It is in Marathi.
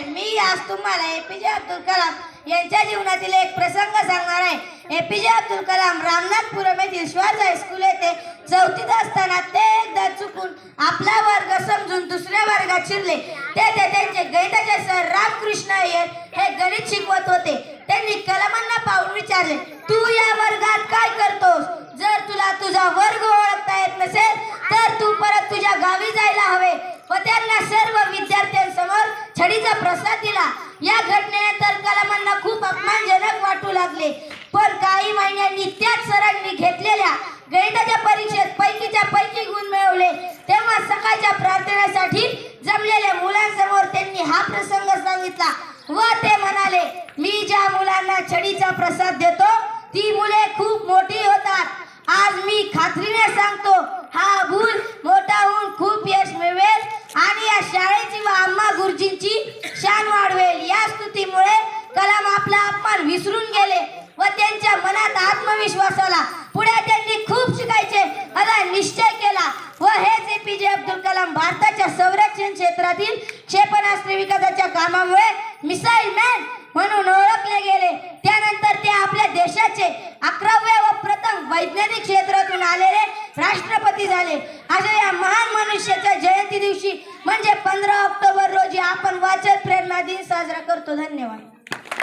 आहे. मी आज तुम्हाला एपीजे अब्दुल कलाम यांच्या जीवनातील एक प्रसंग सांगणार आहे. एपीजे अब्दुल कलाम रामनाथपुरम येथील श्वास हायस्कूल येथे चौथीत असताना ते एकदा चुकून आपला वर्ग समजून दुसऱ्या वर्गात शिरले. तेथे त्यांचे गणिताचे सर रामकृष्ण अय्यर हे गणित शिकवत होते. त्यांनी कलामांना पाहून विचारले तू या वर्गात काय करतोस? जर तुला तुझा वर्ग लागले पण काही महिन्यांनी त्याच सरांनी घेतलेल्या गणिताच्या परीक्षेत पैकीच्या पैकी गुण मिळवले. तेव्हा सकाळच्या प्रार्थनेसाठी जमलेल्या मुलांसमोर त्यांनी हा प्रसंग सांगितला व ते म्हणाले मी ज्या मुलांना छडीचा प्रसाद देतो ती मुले खूप मोठी होतात. आज मी खात्रीने सांगतो हा भूल मोठा होऊन खूप यश मिळवेल आणि या शाळेची व आम्हा गुरुजींची शान वाढवेल. या व त्यांच्या मनात आत्मविश्वास आला पुढे त्यांनी खूप शिकायचे असा निश्चय केला. व हेच जे अब्दुल कलाम भारताच्या संरक्षण क्षेत्रातील क्षेपणास्त्र विकासाच्या कामामुळे मिसाईल मॅन म्हणून ओळखले गेले. त्यानंतर ते आपल्या देशाचे अकरावे व प्रथम वैज्ञानिक क्षेत्रातून आलेले राष्ट्रपती झाले. अशा या महान मनुष्याच्या जयंती दिवशी म्हणजे पंधरा ऑक्टोबर रोजी आपण वाचन प्रेरणा दिन साजरा करतो. धन्यवाद.